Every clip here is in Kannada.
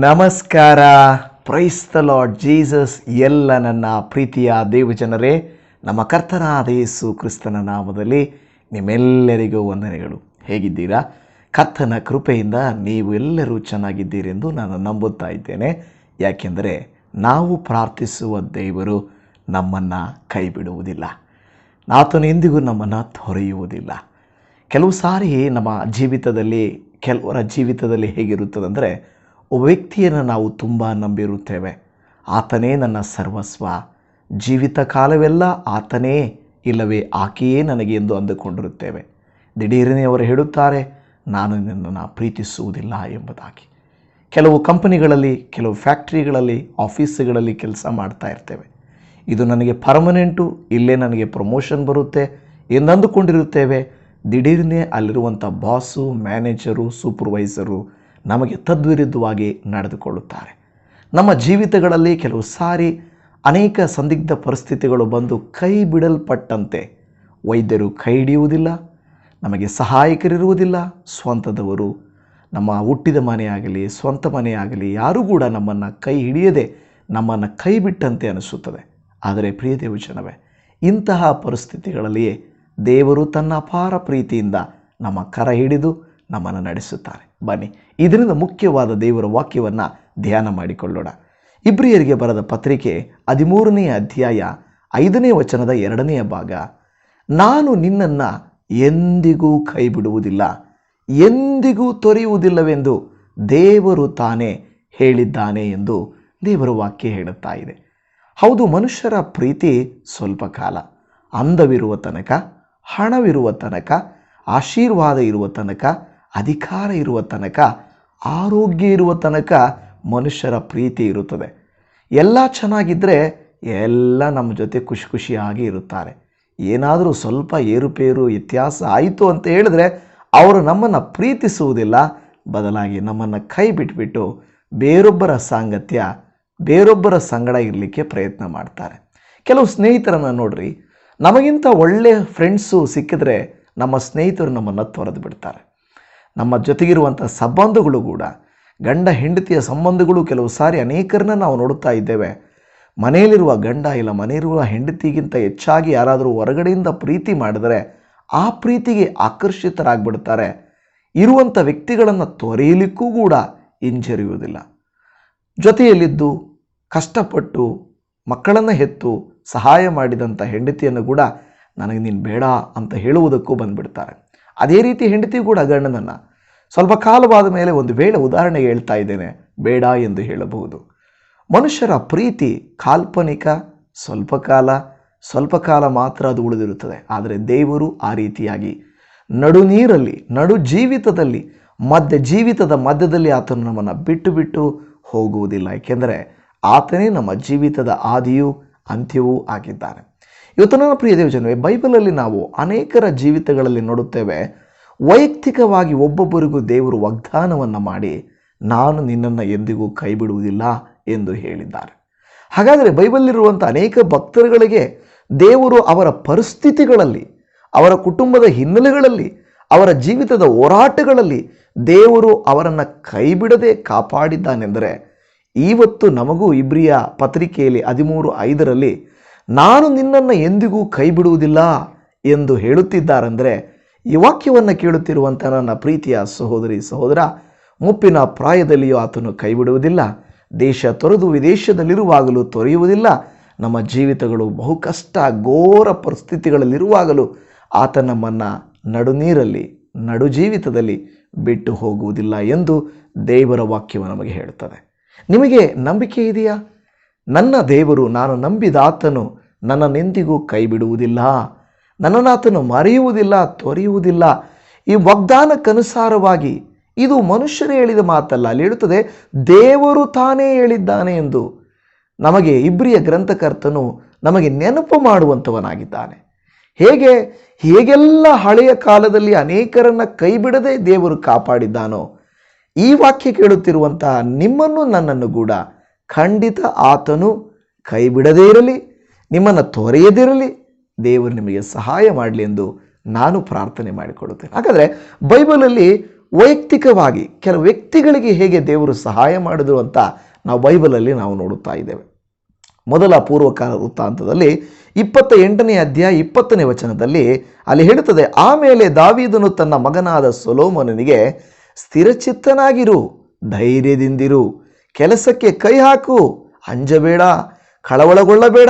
ನಮಸ್ಕಾರ. ಪ್ರೈಸ್ತ ಲಾರ್ಡ್ ಜೀಸಸ್ ಎಲ್ಲ ನನ್ನ ಪ್ರೀತಿಯ ದೇವಜನರೇ ನಮ್ಮ ಕರ್ತನಾದ ಯೇಸು ಕ್ರಿಸ್ತನ ನಾಮದಲ್ಲಿ ನಿಮ್ಮೆಲ್ಲರಿಗೂ ವಂದನೆಗಳು. ಹೇಗಿದ್ದೀರಾ? ಕರ್ತನ ಕೃಪೆಯಿಂದ ನೀವು ಎಲ್ಲರೂ ಚೆನ್ನಾಗಿದ್ದೀರೆಂದು ನಾನು ನಂಬುತ್ತಾ ಇದ್ದೇನೆ. ಯಾಕೆಂದರೆ ನಾವು ಪ್ರಾರ್ಥಿಸುವ ದೇವರು ನಮ್ಮನ್ನು ಕೈ ಬಿಡುವುದಿಲ್ಲ ಆತನು ಎಂದಿಗೂ ನಮ್ಮನ್ನು ತೊರೆಯುವುದಿಲ್ಲ. ಕೆಲವು ಸಾರಿ ನಮ್ಮ ಜೀವಿತದಲ್ಲಿ, ಕೆಲವರ ಜೀವಿತದಲ್ಲಿ ಹೇಗಿರುತ್ತದಂದರೆ ಒಬ್ಬ ವ್ಯಕ್ತಿಯನ್ನು ನಾವು ತುಂಬ ನಂಬಿರುತ್ತೇವೆ. ಆತನೇ ನನ್ನ ಸರ್ವಸ್ವ. ಜೀವಿತ ಕಾಲವೆಲ್ಲ ಆತನೇ, ಇಲ್ಲವೇ ಆಕೆಯೇ ನನಗೆ ಎಂದು ಅಂದುಕೊಂಡಿರುತ್ತೇವೆ. ದಿಢೀರನೇ ಅವರು ಹೇಳುತ್ತಾರೆ, ನಾನು ನಿನ್ನನ್ನು ಪ್ರೀತಿಸುವುದಿಲ್ಲ ಎಂಬುದಾಗಿ. ಕೆಲವು ಕಂಪನಿಗಳಲ್ಲಿ, ಕೆಲವು ಫ್ಯಾಕ್ಟ್ರಿಗಳಲ್ಲಿ, ಆಫೀಸುಗಳಲ್ಲಿ ಕೆಲಸ ಮಾಡ್ತಾ ಇರ್ತೇವೆ. ಇದು ನನಗೆ ಪರ್ಮನೆಂಟು, ಇಲ್ಲೇ ನನಗೆ ಪ್ರಮೋಷನ್ ಬರುತ್ತೆ ಎಂದಂದುಕೊಂಡಿರುತ್ತೇವೆ ದಿಢೀರನೆ ಅಲ್ಲಿರುವಂಥ ಬಾಸು, ಮ್ಯಾನೇಜರು, ಸೂಪರ್ವೈಸರು ನಮಗೆ ತದ್ವಿರುದ್ಧವಾಗಿ ನಡೆದುಕೊಳ್ಳುತ್ತಾರೆ. ನಮ್ಮ ಜೀವಿತಗಳಲ್ಲಿ ಕೆಲವು ಸಾರಿ ಅನೇಕ ಸಂದಿಗ್ಧ ಪರಿಸ್ಥಿತಿಗಳು ಬಂದು ಕೈ ಬಿಡಲ್ಪಟ್ಟಂತೆ. ವೈದ್ಯರು ಕೈ ಹಿಡಿಯುವುದಿಲ್ಲ, ನಮಗೆ ಸಹಾಯಕರಿರುವುದಿಲ್ಲ, ಸ್ವಂತದವರು, ನಮ್ಮ ಹುಟ್ಟಿದ ಮನೆಯಾಗಲಿ, ಸ್ವಂತ ಮನೆಯಾಗಲಿ, ಯಾರೂ ಕೂಡ ನಮ್ಮನ್ನು ಕೈ ಹಿಡಿಯದೆ ನಮ್ಮನ್ನು ಕೈ ಬಿಟ್ಟಂತೆ ಅನಿಸುತ್ತದೆ. ಆದರೆ ಪ್ರಿಯ ದೇವಜನವೇ, ಇಂತಹ ಪರಿಸ್ಥಿತಿಗಳಲ್ಲಿಯೇ ದೇವರು ತನ್ನ ಅಪಾರ ಪ್ರೀತಿಯಿಂದ ನಮ್ಮ ಕರ ಹಿಡಿದು ನಮ್ಮನ್ನು ನಡೆಸುತ್ತಾರೆ. ಬನ್ನಿ. ಇದರಿಂದ ಮುಖ್ಯವಾದ ದೇವರ ವಾಕ್ಯವನ್ನು ಧ್ಯಾನ ಮಾಡಿಕೊಳ್ಳೋಣ. ಇಬ್ರಿಯರಿಗೆ ಬರೆದ ಪತ್ರಿಕೆ ಹದಿಮೂರನೆಯ ಅಧ್ಯಾಯ ಐದನೇ ವಚನದ ಎರಡನೆಯ ಭಾಗ. ನಾನು ನಿನ್ನನ್ನು ಎಂದಿಗೂ ಕೈ ಬಿಡುವುದಿಲ್ಲ ಎಂದಿಗೂ ತೊರೆಯುವುದಿಲ್ಲವೆಂದು ದೇವರು ತಾನೇ ಹೇಳಿದ್ದಾನೆ ಎಂದು ದೇವರ ವಾಕ್ಯ ಹೇಳುತ್ತಾ ಇದೆ. ಹೌದು, ಮನುಷ್ಯರ ಪ್ರೀತಿ ಸ್ವಲ್ಪ ಕಾಲ, ಅಂದವಿರುವ ತನಕ, ಹಣವಿರುವ ತನಕ, ಆಶೀರ್ವಾದ ಇರುವ ತನಕ ಅಧಿಕಾರ ಇರುವ ತನಕ, ಆರೋಗ್ಯ ಇರುವ ತನಕ ಮನುಷ್ಯರ ಪ್ರೀತಿ ಇರುತ್ತದೆ. ಎಲ್ಲ ಚೆನ್ನಾಗಿದ್ದರೆ ಎಲ್ಲ ನಮ್ಮ ಜೊತೆ ಖುಷಿ ಖುಷಿಯಾಗಿ ಇರುತ್ತಾರೆ. ಏನಾದರೂ ಸ್ವಲ್ಪ ಏರುಪೇರು ವ್ಯತ್ಯಾಸ ಆಯಿತು ಅಂತ ಹೇಳಿದ್ರೆ ಅವರು ನಮ್ಮನ್ನು ಪ್ರೀತಿಸುವುದಿಲ್ಲ. ಬದಲಾಗಿ ನಮ್ಮನ್ನು ಕೈ ಬಿಟ್ಬಿಟ್ಟು ಬೇರೊಬ್ಬರ ಸಾಂಗತ್ಯ, ಬೇರೊಬ್ಬರ ಸಂಗಡ ಇರಲಿಕ್ಕೆ ಪ್ರಯತ್ನ ಮಾಡ್ತಾರೆ. ಕೆಲವು ಸ್ನೇಹಿತರನ್ನು ನೋಡ್ರಿ. ನಮಗಿಂತ ಒಳ್ಳೆಯ ಫ್ರೆಂಡ್ಸು ಸಿಕ್ಕಿದ್ರೆ ನಮ್ಮ ಸ್ನೇಹಿತರು ನಮ್ಮನ್ನು ತೊರೆದು ಬಿಡ್ತಾರೆ. ನಮ್ಮ ಜೊತೆಗಿರುವಂಥ ಸಂಬಂಧಗಳು ಕೂಡ, ಗಂಡ ಹೆಂಡತಿಯ ಸಂಬಂಧಗಳು ಕೆಲವು ಸಾರಿ ಅನೇಕರನ್ನ ನಾವು ನೋಡುತ್ತಾ ಇದ್ದೇವೆ. ಮನೆಯಲ್ಲಿರುವ ಗಂಡ ಇಲ್ಲ ಮನೆಯಲ್ಲಿರುವ ಹೆಂಡತಿಗಿಂತ ಹೆಚ್ಚಾಗಿ ಯಾರಾದರೂ ಹೊರಗಡೆಯಿಂದ ಪ್ರೀತಿ ಮಾಡಿದರೆ ಆ ಪ್ರೀತಿಗೆ ಆಕರ್ಷಿತರಾಗ್ಬಿಡ್ತಾರೆ. ಇರುವಂಥ ವ್ಯಕ್ತಿಗಳನ್ನು ತೊರೆಯಲಿಕ್ಕೂ ಕೂಡ ಹಿಂಜರಿಯುವುದಿಲ್ಲ. ಜೊತೆಯಲ್ಲಿದ್ದು ಕಷ್ಟಪಟ್ಟು ಮಕ್ಕಳನ್ನು ಹೆತ್ತು ಸಹಾಯ ಮಾಡಿದಂಥ ಹೆಂಡತಿಯನ್ನು ಕೂಡ ನನಗೆ ನೀನು ಬೇಡ ಅಂತ ಹೇಳುವುದಕ್ಕೂ ಬಂದುಬಿಡ್ತಾರೆ. ಅದೇ ರೀತಿ ಹೆಂಡತಿ ಕೂಡ ಗಂಡನನ್ನು ಸ್ವಲ್ಪ ಕಾಲವಾದ ಮೇಲೆ ಒಂದು ವೇಳೆ ಉದಾಹರಣೆ ಹೇಳ್ತಾ ಇದ್ದೇನೆ, ಬೇಡ ಎಂದು ಹೇಳಬಹುದು. ಮನುಷ್ಯರ ಪ್ರೀತಿ ಕಾಲ್ಪನಿಕ, ಸ್ವಲ್ಪ ಕಾಲ ಸ್ವಲ್ಪ ಕಾಲ ಮಾತ್ರ ಅದು ಉಳಿದಿರುತ್ತದೆ. ಆದರೆ ದೇವರು ಆ ರೀತಿಯಾಗಿ ನಡು ನೀರಲ್ಲಿ, ನಡು ಜೀವಿತದಲ್ಲಿ, ಮಧ್ಯ ಜೀವಿತದ ಮಧ್ಯದಲ್ಲಿ ಆತನು ನಮ್ಮನ್ನು ಬಿಟ್ಟು ಬಿಟ್ಟು ಹೋಗುವುದಿಲ್ಲ. ಏಕೆಂದರೆ ಆತನೇ ನಮ್ಮ ಜೀವಿತದ ಆದಿಯೂ ಅಂತ್ಯವೂ ಆಗಿದ್ದಾನೆ. ಇವತ್ತು ನನ್ನ ಪ್ರಿಯ ದೇವಜನವೇ, ಬೈಬಲಲ್ಲಿ ನಾವು ಅನೇಕರ ಜೀವಿತಗಳಲ್ಲಿ ನೋಡುತ್ತೇವೆ ವೈಯಕ್ತಿಕವಾಗಿ ಒಬ್ಬೊಬ್ಬರಿಗೂ ದೇವರು ವಾಗ್ದಾನವನ್ನು ಮಾಡಿ ನಾನು ನಿನ್ನನ್ನು ಎಂದಿಗೂ ಕೈ ಬಿಡುವುದಿಲ್ಲ ಎಂದು ಹೇಳಿದ್ದಾರೆ. ಹಾಗಾದರೆ ಬೈಬಲ್ಲಿರುವಂಥ ಅನೇಕ ಭಕ್ತರುಗಳಿಗೆ ದೇವರು ಅವರ ಪರಿಸ್ಥಿತಿಗಳಲ್ಲಿ, ಅವರ ಕುಟುಂಬದ ಹಿನ್ನೆಲೆಗಳಲ್ಲಿ, ಅವರ ಜೀವಿತದ ಹೋರಾಟಗಳಲ್ಲಿ ದೇವರು ಅವರನ್ನು ಕೈ ಬಿಡದೆ ಕಾಪಾಡಿದ್ದಾನೆಂದರೆ ಇವತ್ತು ನಮಗೂ ಇಬ್ರಿಯ ಪತ್ರಿಕೆಯಲ್ಲಿ ಹದಿಮೂರು ಐದರಲ್ಲಿ, ನಾನು ನಿನ್ನನ್ನು ಎಂದಿಗೂ ಕೈ ಬಿಡುವುದಿಲ್ಲ ಎಂದು ಹೇಳುತ್ತಿದ್ದಾರೆಂದರೆ ಈ ವಾಕ್ಯವನ್ನು ಕೇಳುತ್ತಿರುವಂಥ ನನ್ನ ಪ್ರೀತಿಯ ಸಹೋದರಿ, ಸಹೋದರ, ಮುಪ್ಪಿನ ಪ್ರಾಯದಲ್ಲಿಯೂ ಆತನು ಕೈಬಿಡುವುದಿಲ್ಲ. ದೇಶ ತೊರೆದು ವಿದೇಶದಲ್ಲಿರುವಾಗಲೂ ತೊರೆಯುವುದಿಲ್ಲ. ನಮ್ಮ ಜೀವಿತಗಳು ಬಹು ಕಷ್ಟ, ಘೋರ ಪರಿಸ್ಥಿತಿಗಳಲ್ಲಿರುವಾಗಲೂ ಆತ ನಮ್ಮನ್ನು ನಡುನೀರಲ್ಲಿ ನಡು ಜೀವಿತದಲ್ಲಿ ಬಿಟ್ಟು ಹೋಗುವುದಿಲ್ಲ ಎಂದು ದೇವರ ವಾಕ್ಯವು ನಮಗೆ ಹೇಳುತ್ತದೆ. ನಿಮಗೆ ನಂಬಿಕೆ ಇದೆಯಾ? ನನ್ನ ದೇವರು, ನಾನು ನಂಬಿದಾತನು ನನ್ನನ್ನೆಂದಿಗೂ ಕೈ ಬಿಡುವುದಿಲ್ಲ ನನ್ನನ್ನಾತನು ಮರೆಯುವುದಿಲ್ಲ, ತೊರೆಯುವುದಿಲ್ಲ. ಈ ವಾಗ್ದಾನಕ್ಕನುಸಾರವಾಗಿ ಇದು ಮನುಷ್ಯರು ಹೇಳಿದ ಮಾತಲ್ಲ. ಅಲ್ಲಿ ಹೇಳುತ್ತದೆ, ದೇವರು ತಾನೇ ಹೇಳಿದ್ದಾನೆ ಎಂದು. ನಮಗೆ ಇಬ್ರಿಯ ಗ್ರಂಥಕರ್ತನು ನಮಗೆ ನೆನಪು ಮಾಡುವಂಥವನಾಗಿದ್ದಾನೆ. ಹೇಗೆ, ಹೇಗೆಲ್ಲ ಹಳೆಯ ಕಾಲದಲ್ಲಿ ಅನೇಕರನ್ನು ಕೈಬಿಡದೆ ದೇವರು ಕಾಪಾಡಿದ್ದಾನೋ, ಈ ವಾಕ್ಯ ಕೇಳುತ್ತಿರುವಂತಹ ನಿಮ್ಮನ್ನು ನನ್ನನ್ನು ಕೂಡ ಖಂಡಿತ ಆತನು ಕೈ ಬಿಡದೇ ಇರಲಿ, ನಿಮ್ಮನ್ನು ತೊರೆಯದಿರಲಿ ದೇವರು ನಿಮಗೆ ಸಹಾಯ ಮಾಡಲಿ ಎಂದು ನಾನು ಪ್ರಾರ್ಥನೆ ಮಾಡಿಕೊಡುತ್ತೇನೆ. ಹಾಗಾದರೆ ಬೈಬಲಲ್ಲಿ ವೈಯಕ್ತಿಕವಾಗಿ ಕೆಲವು ವ್ಯಕ್ತಿಗಳಿಗೆ ಹೇಗೆ ದೇವರು ಸಹಾಯ ಮಾಡಿದ್ರು ಅಂತ ನಾವು ಬೈಬಲಲ್ಲಿ ನಾವು ನೋಡುತ್ತಾ ಇದ್ದೇವೆ. ಮೊದಲ ಪೂರ್ವಕಾಲ ವೃತ್ತಾಂತದಲ್ಲಿ ಇಪ್ಪತ್ತ ಎಂಟನೇ ಅಧ್ಯಾಯ ಇಪ್ಪತ್ತನೇ ವಚನದಲ್ಲಿ ಅಲ್ಲಿ ಹೇಳುತ್ತದೆ, ಆಮೇಲೆ ದಾವೀದನು ತನ್ನ ಮಗನಾದ ಸೊಲೋಮನನಿಗೆ, ಸ್ಥಿರಚಿತ್ತನಾಗಿರು, ಧೈರ್ಯದಿಂದಿರು, ಕೆಲಸಕ್ಕೆ ಕೈ ಹಾಕು, ಅಂಜಬೇಡ, ಕಳವಳಗೊಳ್ಳಬೇಡ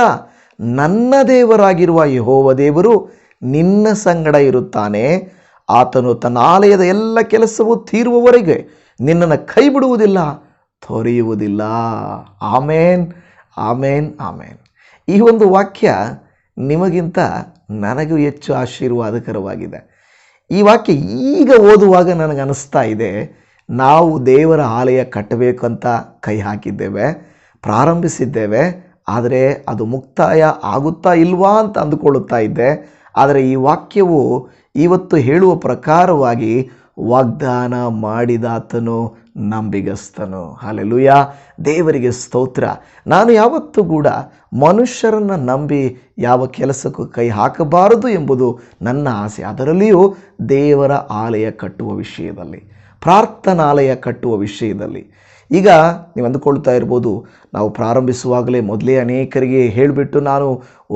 ನನ್ನ ದೇವರಾಗಿರುವ ಯಹೋವ ದೇವರು ನಿನ್ನ ಸಂಗಡ ಇರುತ್ತಾನೆ. ಆತನು ತನ್ನ ಆಲಯದ ಎಲ್ಲ ಕೆಲಸವೂ ತೀರುವವರೆಗೆ ನಿನ್ನನ್ನು ಕೈ ಬಿಡುವುದಿಲ್ಲ ತೊರೆಯುವುದಿಲ್ಲ. ಆಮೇನ್ ಆಮೇನ್ ಆಮೇನ್. ಈ ಒಂದು ವಾಕ್ಯ ನಿಮಗಿಂತ ನನಗೂ ಹೆಚ್ಚು ಆಶೀರ್ವಾದಕರವಾಗಿದೆ. ಈ ವಾಕ್ಯ ಈಗ ಓದುವಾಗ ನನಗೆ ಅನಿಸ್ತಾ ಇದೆ, ನಾವು ದೇವರ ಆಲಯ ಅಂತ ಕೈ ಹಾಕಿದ್ದೇವೆ, ಪ್ರಾರಂಭಿಸಿದ್ದೇವೆ ಆದರೆ ಅದು ಮುಕ್ತಾಯ ಆಗುತ್ತಾ ಇಲ್ವಾ ಅಂತ ಅಂದುಕೊಳ್ಳುತ್ತಾ ಇದ್ದೆ. ಆದರೆ ಈ ವಾಕ್ಯವು ಇವತ್ತು ಹೇಳುವ ಪ್ರಕಾರವಾಗಿ ವಾಗ್ದಾನ ಮಾಡಿದಾತನು, ನಂಬಿಗಸ್ತನು. ಹಾಲೆಲುಯ ದೇವರಿಗೆ ಸ್ತೋತ್ರ. ನಾನು ಯಾವತ್ತೂ ಕೂಡ ಮನುಷ್ಯರನ್ನು ನಂಬಿ ಯಾವ ಕೆಲಸಕ್ಕೂ ಕೈ ಹಾಕಬಾರದು ಎಂಬುದು ನನ್ನ ಆಸೆ. ಅದರಲ್ಲಿಯೂ ದೇವರ ಆಲಯ ಕಟ್ಟುವ ವಿಷಯದಲ್ಲಿ, ಪ್ರಾರ್ಥನಾಲಯ ಕಟ್ಟುವ ವಿಷಯದಲ್ಲಿ ಈಗ ನೀವು ಅಂದುಕೊಳ್ತಾ ಇರ್ಬೋದು, ನಾವು ಪ್ರಾರಂಭಿಸುವಾಗಲೇ ಮೊದಲೇ ಅನೇಕರಿಗೆ ಹೇಳಿಬಿಟ್ಟು ನಾನು,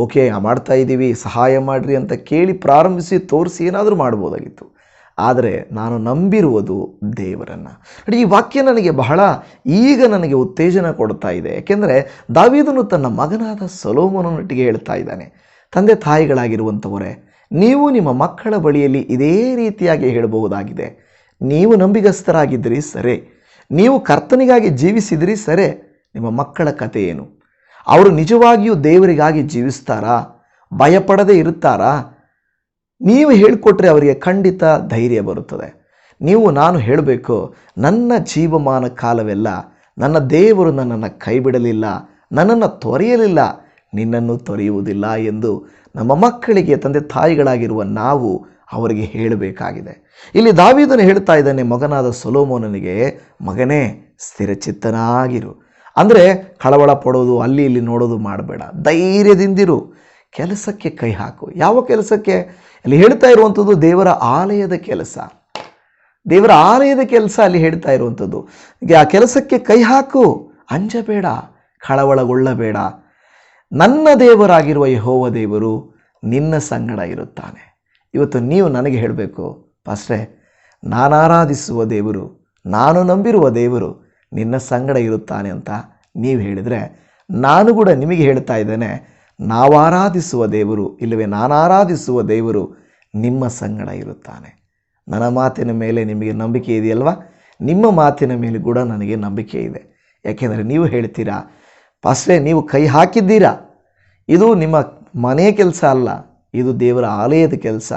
ಓಕೆ ಮಾಡ್ತಾ ಇದ್ದೀವಿ, ಸಹಾಯ ಮಾಡಿರಿ ಅಂತ ಕೇಳಿ ಪ್ರಾರಂಭಿಸಿ ತೋರಿಸಿ ಏನಾದರೂ ಮಾಡ್ಬೋದಾಗಿತ್ತು. ಆದರೆ ನಾನು ನಂಬಿರುವುದು ದೇವರನ್ನು. ನೋಡಿ, ಈ ವಾಕ್ಯ ನನಗೆ ಬಹಳ, ಈಗ ನನಗೆ ಉತ್ತೇಜನ ಕೊಡ್ತಾ ಇದೆ. ಯಾಕೆಂದರೆ ದಾವಿದನು ತನ್ನ ಮಗನಾದ ಸೊಲೋಮನೊಟ್ಟಿಗೆ ಹೇಳ್ತಾ ಇದ್ದಾನೆ, ತಂದೆ ತಾಯಿಗಳಾಗಿರುವಂಥವರೇ, ನೀವು ನಿಮ್ಮ ಮಕ್ಕಳ ಬಳಿಯಲ್ಲಿ ಇದೇ ರೀತಿಯಾಗಿ ಹೇಳಬಹುದಾಗಿದೆ. ನೀವು ನಂಬಿಗಸ್ಥರಾಗಿದ್ದರೆ ಸರಿ ನೀವು ಕರ್ತನಿಗಾಗಿ ಜೀವಿಸಿದಿರಿ ಸರಿ, ನಿಮ್ಮ ಮಕ್ಕಳ ಕತೆ ಏನು? ಅವರು ನಿಜವಾಗಿಯೂ ದೇವರಿಗಾಗಿ ಜೀವಿಸ್ತಾರಾ? ಭಯಪಡದೇ ಇರುತ್ತಾರಾ? ನೀವು ಹೇಳಿಕೊಟ್ರೆ ಅವರಿಗೆ ಖಂಡಿತ ಧೈರ್ಯ ಬರುತ್ತದೆ. ನೀವು ನಾನು ಹೇಳಬೇಕು, ನನ್ನ ಜೀವಮಾನ ಕಾಲವೆಲ್ಲ ನನ್ನ ದೇವರು ನನ್ನನ್ನು ಕೈ ಬಿಡಲಿಲ್ಲ ನನ್ನನ್ನು ತೊರೆಯಲಿಲ್ಲ, ನಿನ್ನನ್ನು ತೊರೆಯುವುದಿಲ್ಲ ಎಂದು ನಮ್ಮ ಮಕ್ಕಳಿಗೆ, ತಂದೆ ತಾಯಿಗಳಾಗಿರುವ ನಾವು ಅವರಿಗೆ ಹೇಳಬೇಕಾಗಿದೆ. ಇಲ್ಲಿ ದಾವಿದನು ಹೇಳ್ತಾ ಇದ್ದಾನೆ, ಮಗನಾದ ಸೊಲೋಮೋನನಿಗೆ, ಮಗನೇ, ಸ್ಥಿರಚಿತ್ತನಾಗಿರು. ಅಂದರೆ ಕಳವಳ ಪಡೋದು, ಅಲ್ಲಿ ಇಲ್ಲಿ ನೋಡೋದು ಮಾಡಬೇಡ. ಧೈರ್ಯದಿಂದಿರು. ಕೆಲಸಕ್ಕೆ ಕೈ ಹಾಕು. ಯಾವ ಕೆಲಸಕ್ಕೆ? ಅಲ್ಲಿ ಹೇಳ್ತಾ ಇರುವಂಥದ್ದು ದೇವರ ಆಲಯದ ಕೆಲಸ. ದೇವರ ಆಲಯದ ಕೆಲಸ ಅಲ್ಲಿ ಹೇಳ್ತಾ ಇರುವಂಥದ್ದು. ಆ ಕೆಲಸಕ್ಕೆ ಕೈ ಹಾಕು. ಅಂಜಬೇಡ, ಕಳವಳಗೊಳ್ಳಬೇಡ. ನನ್ನ ದೇವರಾಗಿರುವ ಯಹೋವ ದೇವರು ನಿನ್ನ ಸಂಗಡ ಇರುತ್ತಾನೆ. ಇವತ್ತು ನೀವು ನನಗೆ ಹೇಳಬೇಕು, ಪಾಸ್ಟ್ರೆ, ನಾನು ಆರಾಧಿಸುವ ದೇವರು, ನಾನು ನಂಬಿರುವ ದೇವರು ನಿನ್ನ ಸಂಗಡ ಇರುತ್ತಾನೆ ಅಂತ ನೀವು ಹೇಳಿದರೆ ನಾನು ಕೂಡ ನಿಮಗೆ ಹೇಳ್ತಾ ಇದ್ದೇನೆ, ನಾವು ಆರಾಧಿಸುವ ದೇವರು, ಇಲ್ಲವೇ ನಾನು ಆರಾಧಿಸುವ ದೇವರು ನಿಮ್ಮ ಸಂಗಡ ಇರುತ್ತಾನೆ. ನನ್ನ ಮಾತಿನ ಮೇಲೆ ನಿಮಗೆ ನಂಬಿಕೆ ಇದೆಯಲ್ವಾ? ನಿಮ್ಮ ಮಾತಿನ ಮೇಲೆ ಕೂಡ ನನಗೆ ನಂಬಿಕೆ ಇದೆ. ಯಾಕೆಂದರೆ ನೀವು ಹೇಳ್ತೀರಾ, ಪಾಸ್ಟ್ರೆ, ನೀವು ಕೈ ಹಾಕಿದ್ದೀರಾ? ಇದು ನಿಮ್ಮ ಮನೆಯ ಕೆಲಸ ಅಲ್ಲ. ಇದು ದೇವರ ಆಲಯದ ಕೆಲಸ.